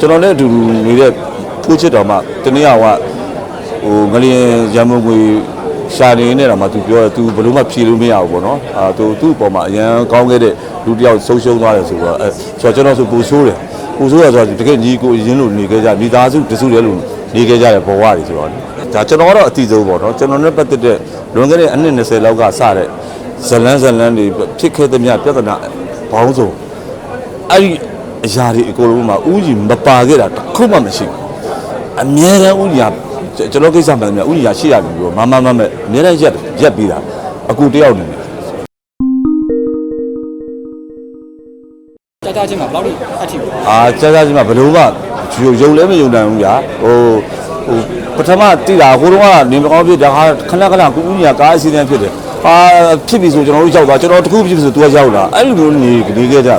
ကျွန်တော်နဲ့အတူတူနေတဲ့ဖိုးချစ်တော်မှတနည်းအားကဟိုငလျင်ရံမုံငွေရှာနေနေတာမှသူပြောတယ်သူဘယ်လို့မှဖြေလို့မရဘူးပေါ့နော်အာသူသူ့အပေါ်မှာအရန်ကောင်းခဲ့တဲ့လူတစ်ယောက်ဆုံးရှုံးသွားတယ်ဆိုတော့အဲဆိုတော့ကျွန်တော်ဆိုပူဆိုးတယ်ပူဆိုးရဆိုတော့တကယ်ညီကိုရင်းလို့နေခဲ့ကြမိသားစုတစုတည်းလို့နေခဲ့ကြတဲ့ဘဝတွေဆိုတော့ဒါကျွန်တော်ကတော့အတိဆုံးပေါ့နော်ကျွန်တော်နဲ့ပတ်သက်တဲ့လွန်ခဲ့တဲ့အနှစ်20လောက်ကစတဲ့ဇလန်းဇလန်းတွေဖြစ်ခဲ့တဲ့မြပြဿနာဘောင်းစုံအဲ့ဒီ အရာတွေအကုန်လုံးမှာဥကြီးမပါခဲ့တာတစ်ခုမှမရှိဘူးအမြဲတမ်းဥကြီးကကျွန်တော်ကိစ္စမှန်တယ်ဥကြီးကရှိရတယ်ပြီးတော့မမမမဲ့အမြဲတမ်းရက်ရက်ပြီးတာအခုတယောက်နေတယ်ကြာကြာချင်းမှာဘယ်လောက်ထိအထိပေါ့အာကြာကြာကြီးမှဘယ်လို့မှယုံယုံလည်းမယုံနိုင်ဘူးဗျာဟိုဟိုပထမတိတာဟိုတုန်းကနေမကောင်းဖြစ်တာဟာခဏခဏကိုဥကြီးကကားအစီအစဉ်ဖြစ်တယ်ဟာဖြစ်ပြီဆိုကျွန်တော်တို့ရောက်သွားကျွန်တော်တခုဖြစ်ပြီဆိုသူကရောက်လာအဲ့လိုမျိုးနေနေခဲ့ကြတာ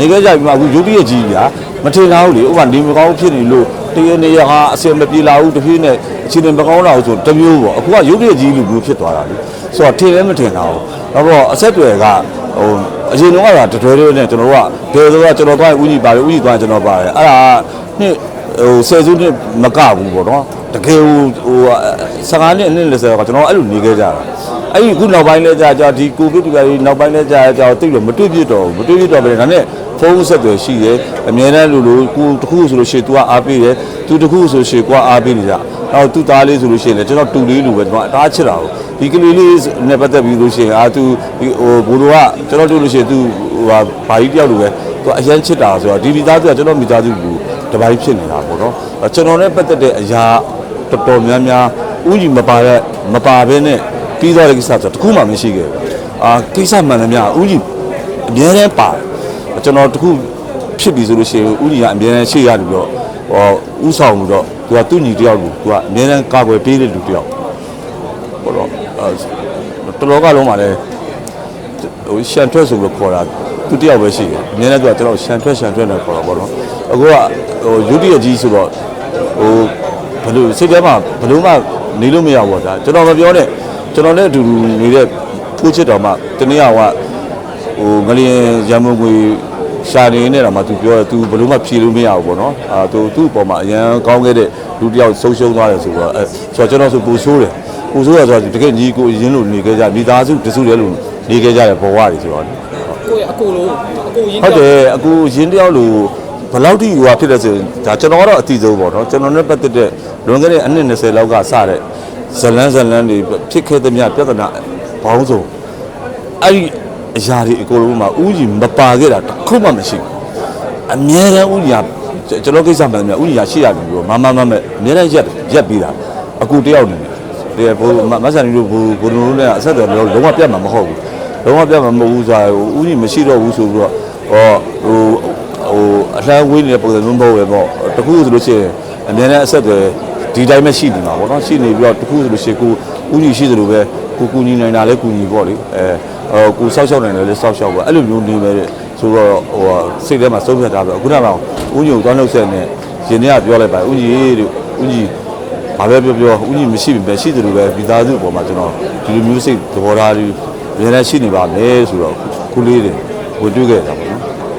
နေခဲ့ကြပြီးမှအခုရုပ်တရက်ကြီးဗျာမထင်တာဘူးလေဥပမာနေမကောင်းဖြစ်နေလို့တရနေရဟာအစင်မပြေလာဘူးတစ်ပြေးနဲ့အခြေအနေမကောင်းလာဘူးဆိုတစ်မျိုးပေါ့အခုကရုပ်တရက်ကြီးလူမျိုးဖြစ်သွားတာလေဆိုတော့ထင်လည်းမထင်တာဘူးတော့တော့အဆက်တွေကဟိုအရင်တော့ကတတွဲတွဲနဲ့ကျွန်တော်တို့ကဘယ်ဆိုတော့ကျွန်တော်သွားရင်ဥကြီးပါတယ်ဥကြီးသွားရင်ကျွန်တော်ပါတယ်အဲ့ဒါနှစ်ဟိုဆယ်စုနှစ်မကဘူးပေါ့နော် တကယ်ဟိုဟို15နှစ်အနှစ်20ကကျွန်တော်အဲ့လိုနေခဲ့ကြတာအဲ့ဒီခုနောက်ပိုင်းလဲကြာကြာဒီကိုဗစ်တူကကြီးနောက်ပိုင်းလဲကြာကြာတိတ်လို့မတွေ့ပြတော့ဘူးမတွေ့ပြတော့ပဲဒါနဲ့ဖုန်းဆက်သွယ်ရှိတယ်အမြဲတမ်းလိုလိုကိုတခုဆိုလို့ရှိရင် तू ကအားပေးတယ် तू တခုဆိုရှင်ကိုကအားပေးနေကြနောက် तू သားလေးဆိုလို့ရှိရင်လည်းကျွန်တော်တူလေးလိုပဲကျွန်တော်အသားချစ်တာကိုဒီကလေးလေးနဲ့ပတ်သက်ပြီးလို့ရှိရင်အာ तू ဟိုဘိုးတော်ကကျွန်တော်တွေ့လို့ရှိရင် तू ဟိုဟာဘာကြီးတယောက်လိုပဲ तू အရန်ချစ်တာဆိုတော့ဒီမိသားစုကကျွန်တော်မိသားစုကိုတပိုင်းဖြစ်နေတာပေါ့နော်ကျွန်တော်နဲ့ပတ်သက်တဲ့အရာ တော်တော်များများဥကြီးမပါတဲ့မပါဘဲနဲ့ပြီးသွားတဲ့ကိစ္စဆိုတော့တခုမှမရှိခဲ့ဘူးအာကိစ္စမှန်တယ်များဥကြီးအများနဲ့ပါတယ်ကျွန်တော်တခုဖြစ်ပြီဆိုလို့ရှိရင်ဥကြီးကအများနဲ့ရှေ့ရတယ်ပြီးတော့ဟောဥဆောင်ပြီးတော့သူကသူ့ညီတယောက်ကိုသူကအများနဲ့ကာကွယ်ပေးတဲ့လူတယောက်ပေါ့တော့အဲတော်တော်ကလုံးမှာလည်းဟိုရှန်ထွက်ဆိုပြီးတော့ခေါ်တာသူတယောက်ပဲရှိတယ်အများနဲ့သူကကျွန်တော်ရှန်ထွက်ရှန်ထွက်နဲ့ခေါ်တာပေါ့နော်အခုကဟိုယူတီရကြီးဆိုတော့ဟိုဘ ယ်လိုစိတ်ထဲမှာဘယ်လိုမှနေလို့မရဘူးဒါကျွန်တော်မပြောနဲ့ကျွန်တော်နဲ့အတူတူနေတဲ့ဖိုးချစ်တော်မှတနည်းအားကဟိုငလျင်ရံမုံငွေရှာနေနေတာမှသူပြောတယ်သူဘယ်လို့မှဖြေလို့မရဘူးပေါ့နော်အာသူသူ့အပေါ်မှာအရန်ကောင်းခဲ့တဲ့လူတစ်ယောက်ဆုံးရှုံးသွားတယ်ဆိုတော့အဲဆိုတော့ကျွန်တော်ဆိုပူဆိုးတယ်ပူဆိုးရဆိုတော့တကယ်ညီကိုရင်းလို့နေခဲ့ကြမိသားစုတစုတည်းလို့နေခဲ့ကြတဲ့ဘဝတွေဆိုတော့ကိုယ့်ရဲ့အကိုလိုအကိုရင်းဟုတ်တယ်အခုရင်းတယောက်လို့ ဘယ်လောက်ထိဟိုဟာဖြစ်လဲဆိုရင်ဒါကျွန်တော်ကတော့အတိဆုံးပေါ့နော်ကျွန်တော်နဲ့ပတ်သက်တဲ့လွန်ခဲ့တဲ့အနှစ်20လောက်ကစတဲ့ဇလန်းဇလန်းတွေဖြစ်ခဲ့တဲ့မြပြဿနာဘောင်းစုံအဲ့ဒီအရာတွေအကုန်လုံးမှာဥကြီးမပါခဲ့တာတစ်ခုမှမရှိဘူးအမြဲတမ်းဥကြီးကကျွန်တော်ကိစ္စမှန်တယ်ဥကြီးကရှိရတယ်ပြီးတော့မမမမဲ့အမြဲတမ်းရက်ရက်ပြီးတာအခုတယောက်နေတယ်ဒီဘိုးမဆန်ကြီးတို့ဘိုးဘိုးတို့နဲ့အဆက်အသွယ်လုံးလုံးဝပြတ်မှာမဟုတ်ဘူးလုံးဝပြတ်မှာမဟုတ်ဘူးဆိုတာဥကြီးမရှိတော့ဘူးဆိုပြီးတော့ဟောဟိုဟို အလှမ်းဝေးနေတဲ့ပုံစံမျိုးမဟုတ်ပဲပေါ့တခုဆိုလို့ရှိရင်အများနဲ့အဆက်အသွယ်ဒီတိုင်းပဲရှိနေမှာပေါ့နော်ရှိနေပြီးတော့တခုဆိုလို့ရှိရင်ကိုဥညီရှိသလိုပဲကိုကူညီနိုင်တာလဲကူညီပေါ့လေအဲဟိုကိုစောက်ရှောက်နိုင်တယ်လဲစောက်ရှောက်ပေါ့အဲ့လိုမျိုးနေပဲဆိုတော့ဟိုစိတ်ထဲမှာစုံဖြတ်ထားပြီးအခုနောက်ဥညီကိုတောင်းလို့ဆက်နေရင်ထဲကပြောလိုက်ပါဥညီတို့ဥညီဘာပဲပြောပြောဥညီမရှိပြီပဲရှိသလိုပဲမိသားစုအပေါ်မှာကျွန်တော်ဒီလိုမျိုးစိတ်သဘောထားတွေအများနဲ့ရှိနေပါမယ်ဆိုတော့ခုလေးတွေဝင်တွေ့ခဲ့တာပေါ့